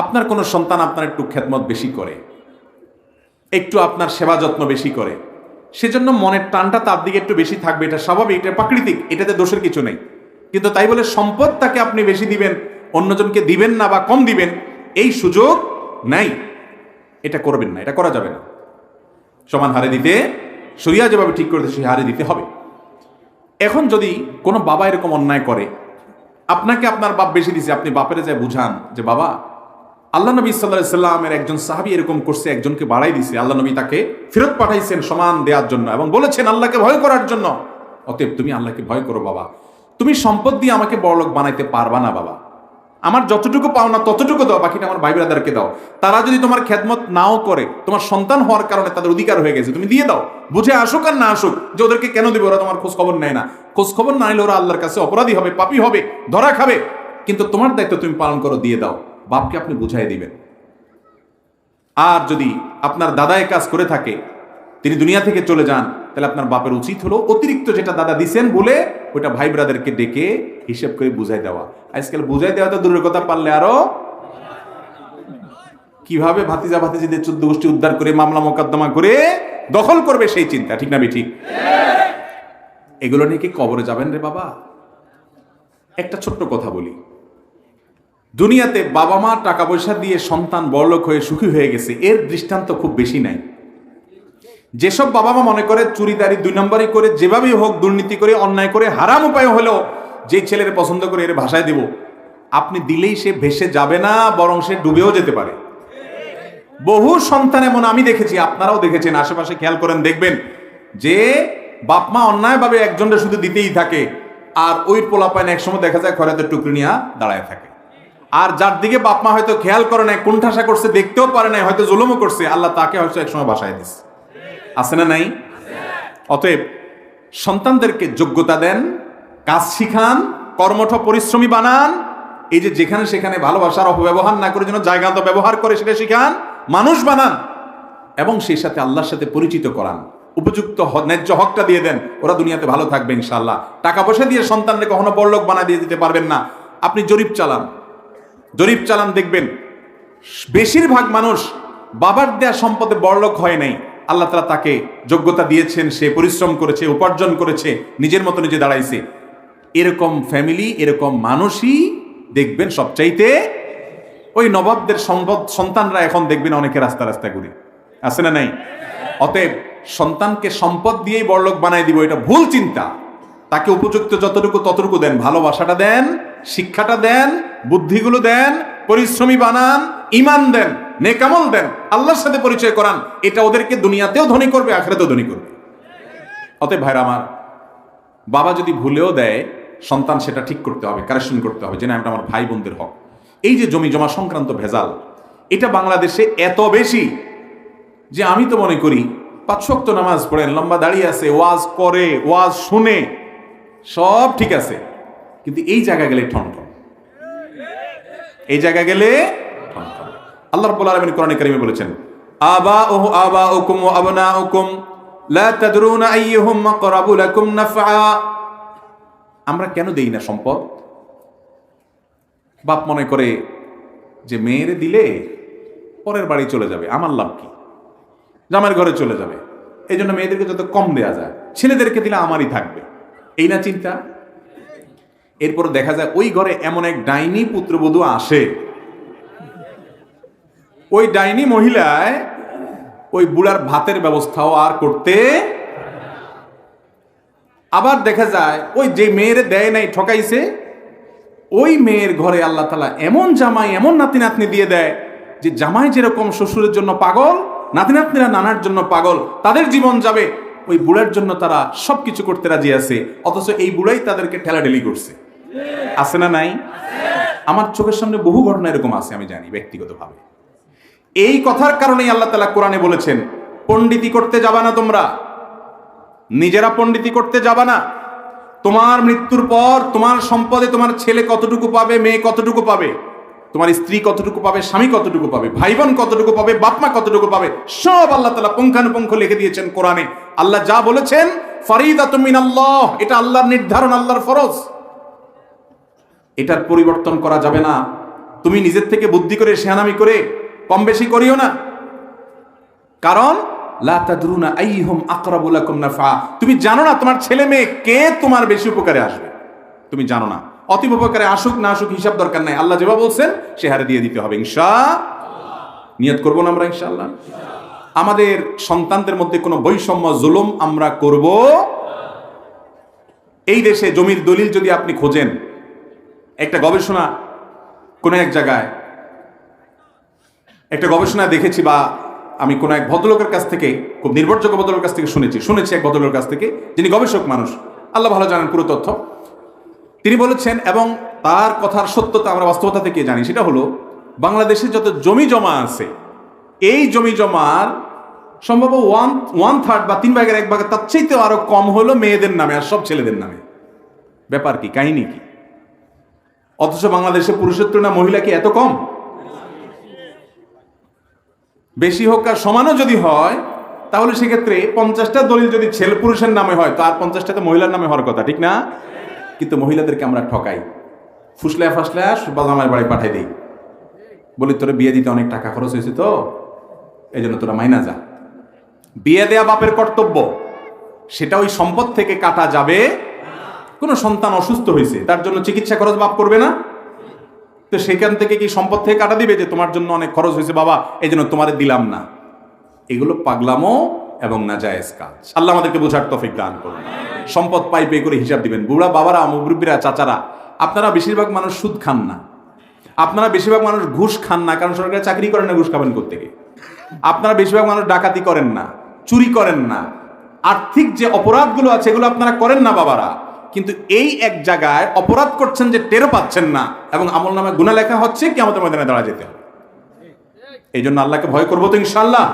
আপনার কোনো সন্তান আপনার একটু খেদমত বেশি করে, একটু আপনার সেবা যত্ন বেশি করে, সেজন্য মনের টানটা তার দিকে একটু বেশি থাকবে, এটা স্বাভাবিক, এটা প্রাকৃতিক, এটাতে দোষের কিছু নেই। কিন্তু তাই বলে সম্পদ তাকে আপনি বেশি দিবেন, অন্যজনকে দিবেন না বা কম দিবেন, এই সুযোগ নাই। এটা করবেন না, এটা করা যাবে না। সমান হারে দিতে, সরিয়া যেভাবে ঠিক করেছে, সেই হারে দিতে হবে। এখন যদি কোনো বাবা এরকম অন্যায় করে, আপনাকে আপনার বাপ বেশি দিছে, আপনি বাপের যায় বুঝান যে, বাবা আল্লাহ নবী সাল্লাহ সাল্লামের একজন সাহাবি এরকম করছে, একজনকে বাড়াই দিছে। আল্লাহ নবী তাকে ফেরত পাঠাইছেন সমান দেওয়ার জন্য এবং বলেছেন, আল্লাহকে ভয় করার জন্য। অতএব তুমি আল্লাহকে ভয় করো বাবা। তুমি সম্পদ দিয়ে আমাকে বড়লোক বানাইতে পারবা না বাবা। আমার যতটুকু পাও না ততটুকু দাও, বাকিটা আমার ভাই ব্রাদারকে দাও। তারা যদি তোমার খেদমত নাও করে, তোমার সন্তান হওয়ার কারণে তাদের অধিকার হয়ে গেছে, তুমি দিয়ে দাও। বুঝে আসুক আর না আসুক, যে ওদেরকে কেন দিবে, ওরা তোমার খোঁজ খবর নেয় না। খোঁজ খবর না নিলে ওরা আল্লাহর কাছে অপরাধী হবে, পাপী হবে, ধরা খাবে। কিন্তু তোমার দায়িত্ব তুমি পালন করো, দিয়ে দাও। বাপকে আপনি বুঝাই দিবেন। আর যদি আপনার দাদা এ কাজ করে থাকে, তিনি দুনিয়া থেকে চলে যান, তাহলে আপনার বাপের উচিত হলো অতিরিক্ত যেটা দাদা দিছেন বলে ওটা ভাই ব্রাদারকে ডেকে হিসেব করে বুঝাই দেওয়া। আজকাল বুঝাই দেওয়া তো দূরের কথা, পারলে আরও কীভাবে ভাতিজা ভাতিজিদের চোদ্দ গোষ্ঠী উদ্ধার করে মামলা মোকদ্দমা করে দখল করবে সেই চিন্তা, ঠিক না ঠিক এগুলো নিয়ে কি কবরে যাবেন রে বাবা? একটা ছোট্ট কথা বলি। দুনিয়াতে বাবা মা টাকা পয়সা দিয়ে সন্তান বড়লোক হয়ে সুখী হয়ে গেছে, এর দৃষ্টান্ত খুব বেশি নাই। যেসব বাবা মা মনে করে চুরিদারি দুই নম্বরই করে, যেভাবেই হোক দুর্নীতি করে, অন্যায় করে, হারাম উপায় হলেও যে ছেলের পছন্দ করে এর ভাষায় দেব, আপনি দিলেই সে ভেসে যাবে না, বরং সে ডুবেও যেতে পারে। বহু সন্তান এমন আমি দেখেছি, আপনারাও দেখেছেন, আশেপাশে খেয়াল করেন, দেখবেন যে বাপ মা অন্যায়ভাবে একজনটা শুধু দিতেই থাকে, আর ওই পোলাপাইন একসময় দেখা যায় খরাতের টুকরি নিয়ে দাঁড়ায় থাকে। আর যার দিকে বাপ মা হয়তো খেয়াল করে নাই কোনঠাসা করছে, দেখতেও পারে নাই, হয়তো জুলুমও করছে, আল্লাহ তাকে হয়তো একসময় বাসায় দিচ্ছে আছে না নাই? অতএব সন্তানদেরকে যোগ্যতা দেন, কাজ শিখান, কর্মঠ পরিশ্রমী বানান, এই যে যেখানে সেখানে ভালোবাসার অপব্যবহার না করে যেন জায়গা তো ব্যবহার করে সেটা শিখান, মানুষ বানান, এবং সেই সাথে আল্লাহর সাথে পরিচিত করান। উপযুক্ত ন্যায্য হকটা দিয়ে দেন, ওরা দুনিয়াতে ভালো থাকবে ইনশাল্লাহ টাকা পয়সা দিয়ে সন্তানকে কখনো বড়লোক বানা দিয়ে দিতে পারবেন না। আপনি জরিপ চালান জরিপ চালান দেখবেন, বেশিরভাগ মানুষ বাবার দেয়া সম্পদে বড়লোক হয় নাই। আল্লাহ তালা তাকে যোগ্যতা দিয়েছেন, সে পরিশ্রম করেছে, উপার্জন করেছে, নিজের মতো নিজে দাঁড়াইছে। এরকম ফ্যামিলি এরকম মানুষই দেখবেন সবচাইতে ওই নবাবদের সম্পদ, সন্তানরা এখন দেখবেন অনেকে রাস্তা রাস্তা ঘুরে। আছে না নাই? অতএব সন্তানকে সম্পদ দিয়েই বড়লোক বানাই দিব, এটা ভুল চিন্তা। তাকে উপযুক্ত যতটুকু ততটুকু দেন, ভালোবাসাটা দেন শিক্ষাটা দেন, বুদ্ধিগুলো দেন, পরিশ্রমী বানান ইমান দেন, নেকামল দেন, আল্লাহর সাথে পরিচয় করান, এটা ওদেরকে দুনিয়াতেও ধনী করবে, আখেরাতেও ধনী করবে। অতএব ভাইরা আমার, বাবা যদি ভুলেও দেয়, সন্তান সেটা ঠিক করতে হবে কারেকশন করতে হবে, যে না, এটা আমার ভাই বোনদের হক। এই যে জমি জমা সংক্রান্ত ভেজাল, এটা বাংলাদেশে এত বেশি যে আমি তো মনে করি, পাঁচ শক্ত নামাজ পড়েন, লম্বা দাঁড়িয়ে আছে, ওয়াজ করে, ওয়াজ শুনে, সব ঠিক আছে। কিন্তু এই জায়গা গেলে ঠন ঠন এই জায়গা গেলে ঠন ঠন। আল্লাহ রাব্বুল আলামিন কোরআনে কারিমে বলেছেন আবা ও আবা উকুম ও আবনা উকুম লা তাদরুনা আইয়ুহুম আকরাবু লাকুম নাফআ। আমরা কেন দেই না সম্পদ? বাপ মনে করে যে মেয়েরে দিলে পরের বাড়ি চলে যাবে, আমার লাভ কি? জামার ঘরে চলে যাবে। এই জন্য মেয়েদেরকে যত কম দেয়া যায়, ছেলেদেরকে দিলে আমারই থাকবে। এই না চিন্তা? এরপর দেখা যায় ওই ঘরে এমন এক ডাইনি পুত্রবধূ আসে। ওই ডাইনি মহিলায় ওই বুড়ার ভাতের ব্যবস্থাও আর করতে আবার দেখা যায় ওই যে মেয়ের দেয় নাই, ঠকাইছে, ওই মেয়ের ঘরে আল্লাহ তালা এমন জামাই, এমন নাতি নাতনি দিয়ে দেয় যে জামাই যেরকম শ্বশুরের জন্য পাগল নাতি নাতনিরা নানার জন্য পাগল, তাদের জীবন যাবে। ওই বুড়ার জন্য তারা সব কিছু করতে রাজি আছে, অথচ এই বুড়াই তাদেরকে ঠেলাঢেলি করছে। আছে না নাই? আমার চোখের সামনে বহু ঘটনা এরকম আছে, আমি জানি ব্যক্তিগতভাবে। এই কথার কারণেই আল্লাহ তালা কোরআনে বলেছেন পণ্ডিতি করতে যাবা না তোমরা। নিজেরা পণ্ডিতি করতে যাবা না। তোমার মৃত্যুর পর তোমার সম্পদে তোমার ছেলে কতটুকু পাবে, মেয়ে কতটুকু পাবে, তোমার স্ত্রী কতটুকু পাবে, স্বামী কতটুকু পাবে ভাই বোন কতটুকু পাবে, বাপমা কতটুকু পাবে, সব আল্লাহ তালা পুঙ্খানুপুঙ্খ লিখে দিয়েছেন কোরআনে। আল্লাহ যা বলেছেন ফরিদা তুমিন আল্লাহ এটা আল্লাহর নির্ধারণ, আল্লাহর ফরজ। এটার পরিবর্তন করা যাবে না। তুমি নিজের থেকে বুদ্ধি করে শেহানামি করে কম বেশি করিও না। কারণ তুমি জানো না তোমার ছেলে মেয়ে কে তোমার বেশি উপকারে আসবে। তুমি জানো না। অতীব উপকারে আসুক, না আসুক হিসাব দরকার নাই। আল্লাহ যেভাবে বলছেন, সে হারে দিয়ে দিতে হবে। ইনশা নিয়ত করব না আমরা, ইনশাআল্লাহ? আমাদের সন্তানদের মধ্যে কোনো বৈষম্য, জুলুম আমরা করব? এই দেশে জমির দলিল যদি আপনি খোঁজেন একটা গবেষণা কোনো এক জায়গায়, একটা গবেষণা দেখেছি বা আমি কোনো এক ভদ্রলোকের কাছ থেকে, খুব নির্ভরযোগ্য ভদ্রলোকের কাছ থেকে শুনেছি শুনেছি এক ভদ্রলোকের কাছ থেকে, যিনি গবেষক মানুষ। আল্লাহ ভালো জানেন পুরো তথ্য। তিনি বলেছেন, এবং তার কথার সত্যতা আমরা বাস্তবতা থেকে জানি, সেটা হলো, বাংলাদেশে যত জমি জমা আছে, এই জমি জমার সম্ভব ওয়ান ওয়ান থার্ড বা তিন ভাগের এক ভাগের তার চাইতেও আরও কম হলো মেয়েদের নামে আর সব ছেলেদের নামে। ব্যাপার কি, কাহিনী কি? অথচ বাংলাদেশে পুরুষের তুলনায় মহিলা কি এত কম? বেশি হোক আর সমানও যদি হয়, তাহলে সেক্ষেত্রে পঞ্চাশটা দলিল যদি ছেলে পুরুষের নামে হয়, তো আর পঞ্চাশটাতে মহিলার নামে হওয়ার কথা, ঠিক না? কিন্তু মহিলাদেরকে আমরা ঠকাই। ফুসলা ফাসলা বাজামার বাড়ি পাঠাই দিই। বলি, তোরা বিয়ে দিতে অনেক টাকা খরচ হয়েছে তো? এই জন্য তোরা মাইনা যা। বিয়ে দেয়া বাপের কর্তব্য। সেটা ওই সম্পদ থেকে কাটা যাবে কোনো সন্তান অসুস্থ হয়েছে, তার জন্য চিকিৎসা খরচ বাপ করবে না? তো সেখান থেকে কি সম্পদ থেকে কাটা দিবে যে তোমার জন্য অনেক খরচ হয়েছে, বাবা, এই জন্য তোমারে দিলাম না? এগুলো পাগলামো এবং নাজায়েজ কাজ। আল্লাহ আমাদেরকে বোঝার তফিক দান করুন। সম্পদ পাই পে করে হিসাব দিবেন। বুড়া বাবারা, মুরব্বীরা, চাচারা, আপনারা বেশিরভাগ মানুষ সুদ খান না। আপনারা বেশিরভাগ মানুষ ঘুষ খান না, কারণ সরকারি চাকরি করেন না, ঘুষ খাবেন থেকে আপনারা বেশিরভাগ মানুষ ডাকাতি করেন না, চুরি করেন না। আর্থিক যে অপরাধগুলো আছে, এগুলো আপনারা করেন না, বাবারা। কিন্তু এই এক জায়গায় অপরাধ করছেন যে টেরো পাচ্ছেন না এবং আমল নামে গুণা লেখা হচ্ছে কি আমাদের ময়দানে দাঁড়া যেতে হবে। এই জন্য আল্লাহকে ভয় করব তো ইনশাল্লাহ